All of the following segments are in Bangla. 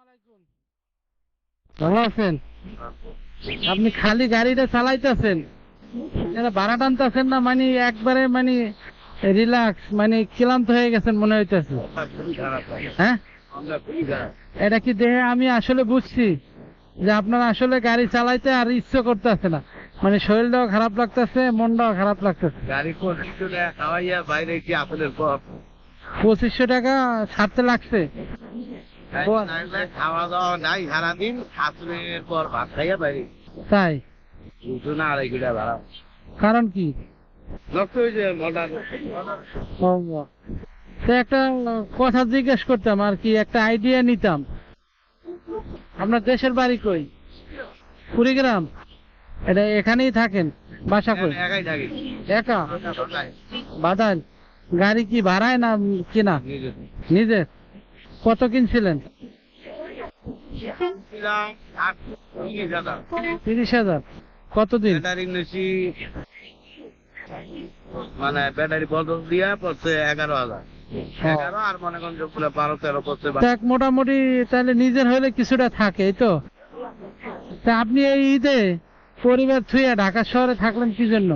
আলাইকুম। ভালো আছেন? আপনি খালি গাড়িটা চালাইতেছেন। এটা ভাড়া টানতেছেন না মানে একবারে মানে রিল্যাক্স মানে ক্লান্ত হয়ে গেছেন মনে হইতেছে। হ্যাঁ? এটা কি দেহে আমি আসলে বুঝছি যে আপনার আসলে গাড়ি চালাইতে আর ইচ্ছে করতেছে না। মানে শরীরটাও খারাপ লাগতেছে মনটাও খারাপ লাগতেছে। গাড়ি বাইরে কি আপনাদের পঁচিশশো টাকা ছাড়তে লাগছে। খাওয়া দাওয়া নাই সারাদিন শাশুড়ির পর ভাত খাইয়া বাইরে। তাই? দুটো না আড়াই কিলো ভাড়া। কারণ কি? নষ্ট হয়েছে মডার। তো একটা কথা জিজ্ঞেস করতাম আর কি একটা আইডিয়া নিতাম। আপনার দেশের বাড়ি কই? কুড়িগ্রাম? এটা এখানেই থাকেন? বাসা কই? একা বাদাল গাড়ি কি ভাড়ায় না কিনা? নিজের? কত কিনছিলেন? তিরিশ হাজার। কতদিন মানে ব্যাটারি বদল দিয়া পড়ছে এগারো হাজার। এগারো আর মনে করেন যোগ বারো তেরো পড়ছে মোটামুটি তাহলে নিজের হলে কিছুটা থাকে তো। তা আপনি এই ঈদে পরিবার থুয়ে ঢাকা শহরে থাকলেন কি জন্য?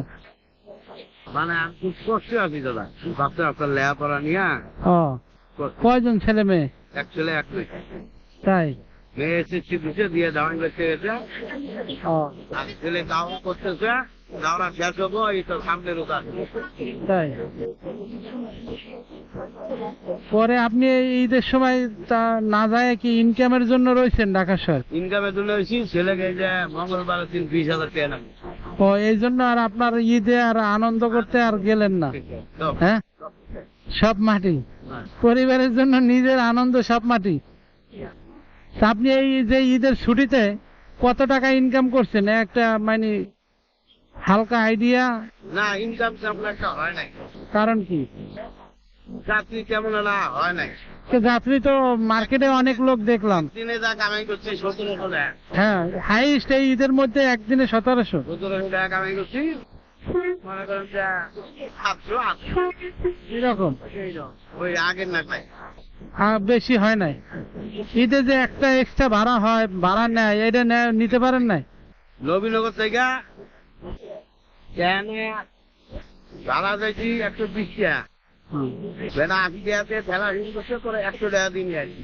মানে আমি খুব কষ্টে আছি দাদা। ভাবতে আপনার লেখাপড়া নিয়ে কয়জন ছেলে মেয়ে? এক ছেলে এক মেয়ে। তাই? মেয়ে এসেছি দিতে দিয়ে দাওয়াই করতে গেছে। আর ছেলে দাওয়া করতেছে দাওয়া শেষ হব এই তো সামনের দোকান তাই? পরে আপনি ঈদের সময় তা না যায় কি ইনকামের জন্য রয়েছেন ঢাকা শহর? ইনকামের জন্য ছেলেকে এই যে মঙ্গলবার দিন বিশ হাজার টাকা ও এই জন্য আর আপনার ঈদে আর আনন্দ করতে আর গেলেন না? হ্যাঁ? সব মাটি। পরিবারের জন্য নিজের আনন্দ সব মাটি আপনি এই যে ঈদের ছুটিতে কত টাকা ইনকাম করছেন? একটা মানে হালকা আইডিয়া না ইনকাম তেমন একটা হয় নাই। কারণ কি? চাকরি তেমন না হয় নাই। যাত্রী তো মার্কেটে অনেক লোক দেখলাম। দিনে যা কামাই করছি সতেরোশো হ্যাঁ হাইস্ট এই ঈদের মধ্যে একদিনে সতেরোশো। সতেরোশো টাকা কামাই করছি। মনে করেন যে সাতশো আটশো এরকম ওই আগের না পাই আর বেশি হয় নাই। ঈদে যে একটা এক্সট্রা ভাড়া হয় ভাড়া নেয় এটা নিতে পারেন নাই? নবীনগর থেকে ভাড়া একশো বিশ টাকা। বেলা আশি টাকাতে ঠেলা শুরু করে একশো টাকা দিন আসি।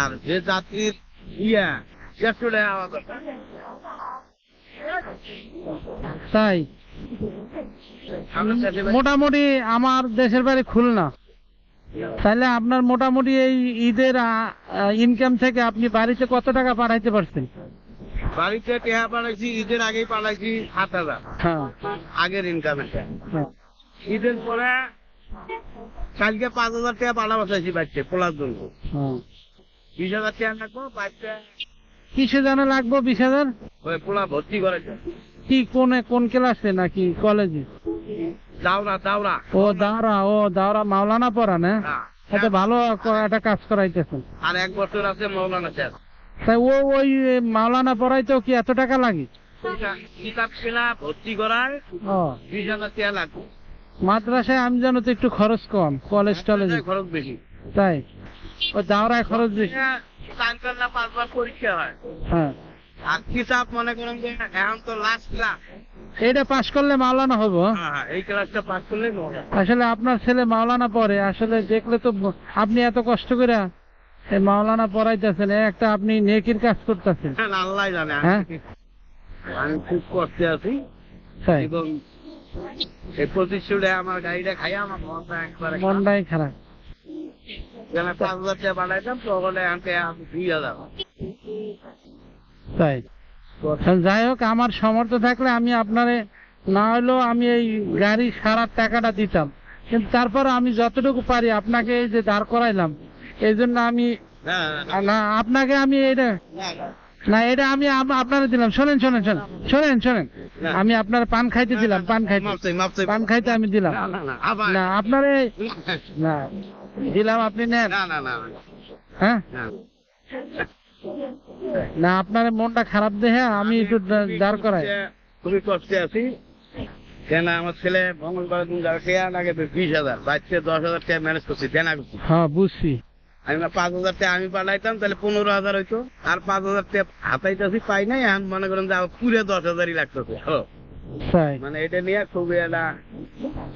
আর যে যাত্রীর ইয়া একশো টাকা। তাই? মোটামুটি আমার দেশের বাড়ি খুলনা। তাহলে আপনার মোটামুটি এই ঈদের ইনকাম থেকে আপনি বাড়িতে কত টাকা পাঠাইতে পারছেন? বাড়িতে টেহা পাঠাইছি ঈদের আগেই পাঠাইছি সাত হাজার। হ্যাঁ। আগের ইনকামের হ্যাঁ। ঈদের পরে কালকে পাঁচ হাজার টাকা পাঠা বসাইছি বাচ্চা পোলার জন্য। হ্যাঁ। বিশ হাজার টাকা রাখব বাচ্চা কিসে জানা লাগবো বিশ হাজার? ওই পোলা ভর্তি করেছে। কি কোন কোন ক্লাসে নাকি কলেজে? দাওরা দাওরা। ও দাওরা ও দাওরা মাওলানা পড়া না হ্যাঁ। এটা ভালো একটা কাজ করাইতেছেন আর এক বছর আছে মৌলানা স্যার। তাই ও ওই মাওলানা পড়াইতেও কি এত টাকা লাগে? কিতাব কেনা ভর্তি করার ও। হাজার টাকা লাগবে। মাদ্রাসায় আমি জানো তো একটু খরচ কম কলেজ টলেজে। খরচ বেশি। তাই? ও দাওরায় খরচ বেশি। চার না পাঁচবার পরীক্ষা হয়। হ্যাঁ। আর কিতাব মনে করেন যে এখন তো লাস্ট ক্লাস এটা পাশ করলে মাওলানা হব। হ্যাঁ এই ক্লাসটা পাস করলে আসলে আপনার ছেলে মাওলানা পড়ে আসলে দেখলে তো আপনি এত কষ্ট করে মাওলানা পড়াইতেছেন একটা আপনি নেকির কাজ করতেছেন। আল্লাহ জানে হ্যাঁ? আমি খুব কষ্টে আছি। এবং এই প্রতিশ্রুতি আমার গাড়িটা খাই আমার মনটা একবারে মনটাই খারাপ। যেন পাঁচ হাজার টাকা বানাইতাম তখন এখানকে আমি দুই হাজার তাই। যাই হোক আমার সামর্থ্য থাকলে আমি আপনারে না হলেও আমি এই গাড়ি সারার টাকাটা দিতাম। কিন্তু তারপর আমি যতটুকু পারি আপনাকে এই যে দাঁড় করাইলাম এই জন্য আমি না আপনাকে আমি এটা না, এটা আমি আপনার দিলাম। শোনেন শোনেন শোনেন শোনেন শোনেন। আমি আপনার পান খাইতে দিলাম পান খাইতে। পান খাইতে আমি দিলাম। না আপনারে না। দিলাম আপনি নেন। না, না, না, হ্যাঁ? না। আপনার মনটা খারাপ দেখে আমি একটু দাঁড় করাই। খুবই কষ্টে আছি। কেন আমার ছেলে মঙ্গলবার দিন যাবে লাগে বিশ হাজার। বাচ্চা দশ হাজার টাকা ম্যানেজ করছি দেনা করছি হ্যাঁ বুঝছি। আমি পাঁচ হাজার টাকা আমি পাঠাইতাম তাহলে পনেরো হাজার হইতো। আর পাঁচ হাজার টাকা হাতাইতেছি পাই নাই এখন মনে করেন যে পুরে দশ হাজারই লাগতেছে। মানে এটা নিয়ে খুবই একটা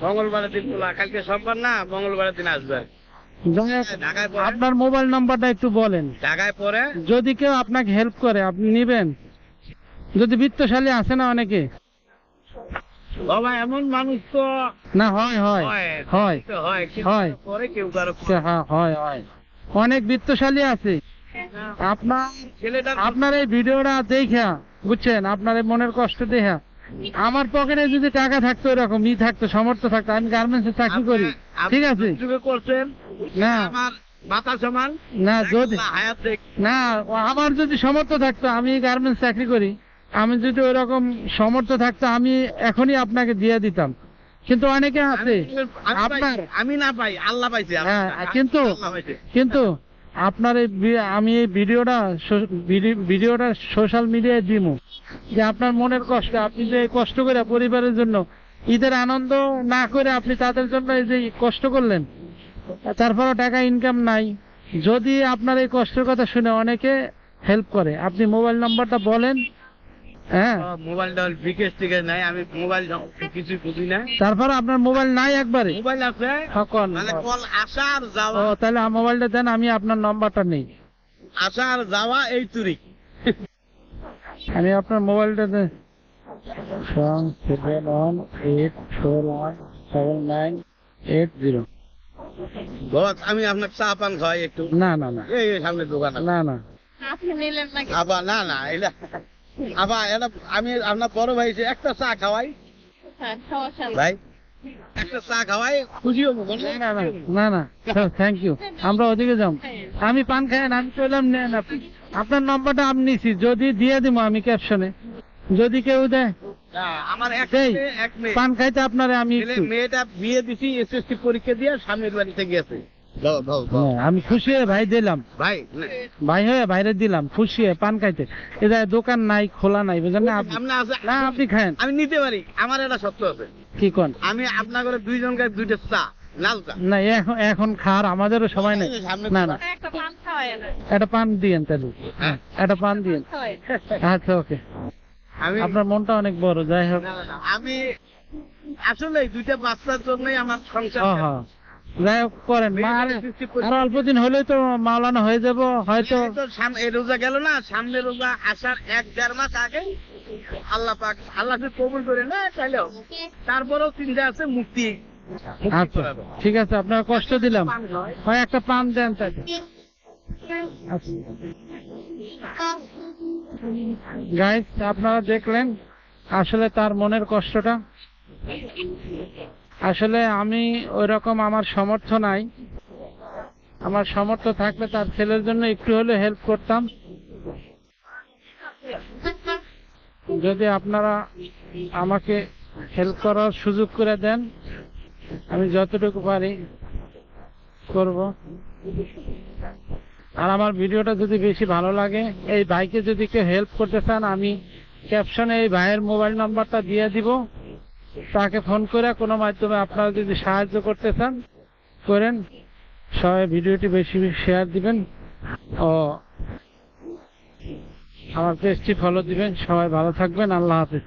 মঙ্গলবারের দিন তোলা কালকে সোমবার না মঙ্গলবারের দিন আসবে পরে আপনার মোবাইল নাম্বারটা একটু বলেন। ঢাকায় পরে যদি কেউ আপনাকে হেল্প করে আপনি নিবেন। যদি বিত্তশালী আছে না অনেকে। বাবা এমন মানুষ তো না হয় হয় হয় হয় হয়। সে হ্যাঁ, হয় হয় অনেক বিত্তশালী আছে। আপনার আপনার এই ভিডিওটা দেখা বুঝছেন? আপনার এই মনের কষ্ট দেখা। আমার পকেটে যদি টাকা থাকতো এরকম ই থাকতো সামর্থ্য থাকতো আমি গার্মেন্টসে চাকরি করি। ঠিক আছে? করছেন? না। আমার না যদি হায়াত না আমার যদি সামর্থ্য থাকতো আমি গার্মেন্টস চাকরি করি। আমি যদি ওইরকম সামর্থ্য থাকতো আমি এখনই আপনাকে দিয়ে দিতাম। কিন্তু অনেকে আছে আমি আপনার আমি না পাই আল্লাহ পাইছে হ্যাঁ, কিন্তু কিন্তু আপনার এই আমি এই ভিডিওটা ভিডিওটা সোশ্যাল মিডিয়ায় দিব যে আপনার মনের কষ্ট আপনি যে কষ্ট করে পরিবারের জন্য ঈদের আনন্দ না করে আপনি তাদের জন্য এই যে কষ্ট করলেন তারপরও টাকা ইনকাম নাই। যদি আপনার এই কষ্টের কথা শুনে অনেকে হেল্প করে আপনি মোবাইল নাম্বারটা বলেন হ্যাঁ? মোবাইলটা বিকেশ থেকে নাই আমি মোবাইল কিছু বুঝি না। তারপর আপনার মোবাইল নাই একবারে? মোবাইল আছে? মানে কল আসা আর ও তাহলে আমার মোবাইলটা দেন আমি আপনার নাম্বারটা নেই। আসা আর যাওয়া এই তুরি আমি আপনার মোবাইলটা দেন seven one eight four one seven nine eight zero বস আমি আপনার চা পান খাওয়াই একটু। না না না। এই এই সামনে দোকান না না। আবার না না এটা আবার এটা আমি আপনার বড় ভাই একটা চা খাওয়াই। হ্যাঁ। ভাই একটা চা খাওয়াই খুশি হব না না না না থ্যাংক ইউ আমরা ওদিকে যাম আমি পান খাই না আমি চললাম নেন আপনার নম্বরটা আমি নিছি। যদি দিয়ে দিব আমি ক্যাপশনে যদি কেউ দেয়। আমার এক এক মেয়ে। পান খাইতে আপনারে আমি মেয়েটা বিয়ে দিছি এসএসসি পরীক্ষা দিয়ে স্বামীর বাড়িতে গেছে। হ্যাঁ, আমি খুশি হয়ে ভাই দিলাম। ভাই ভাই হয়ে বাইরে দিলাম খুশি হয়ে পান খাইতে। এ দোকান নাই খোলা নাই বুঝলেন না? আপনি আপনি আছে না আপনি খায়েন। আমি নিতে পারি আমার এটা সত্য আছে। কি কোন? আমি আপনার ঘরে দুইজনকে দুইটা চা লাল না এখন এখন খার আমাদেরও সময় নেই। না না। একটা পান খাওয়াই না। একটা পান দিয়েন তাহলে। হ্যাঁ? একটা পান দিয়েন। আচ্ছা ওকে। আপনার মনটা অনেক বড় যাই হোক। আমি আসলে দুইটা বাচ্চার জন্যই আমার সংসার হ্যাঁ যাই হোক করেন। আর- অল্প দিন হলেই তো মাওলানা হয়ে যাব হয়তো এই রোজা গেল না সামনে রোজা আসার এক দেড় মাস আগে আল্লাহ পাক আল্লাহ কবুল করে না হবে। তারপরেও চিন্তা আছে মুক্তি মুক্তি আচ্ছা ঠিক আছে আপনার কষ্ট দিলাম। হয় একটা পান দেন তাকে। গাইস আপনারা দেখলেন আসলে তার মনের কষ্টটা? আসলে আমি ওই রকম আমার সামর্থ্য নাই। আমার সামর্থ্য থাকলে তার ছেলের জন্য একটু হলে হেল্প করতাম। যদি আপনারা আমাকে হেল্প করার সুযোগ করে দেন, আমি যতটুকু পারি করব। আর আমার ভিডিওটা যদি বেশি ভালো লাগে, এই ভাইকে যদি কেউ হেল্প করতে চান, আমি ক্যাপশনে এই ভাইয়ের মোবাইল নাম্বারটা দিয়ে দিব। তাকে ফোন করে কোনো মাধ্যমে আপনারা যদি সাহায্য করতে চান, করেন। সবাই ভিডিওটি বেশি শেয়ার দিবেন ও আমার পেজটি ফলো দিবেন। সবাই ভালো থাকবেন। আল্লাহ হাফিজ।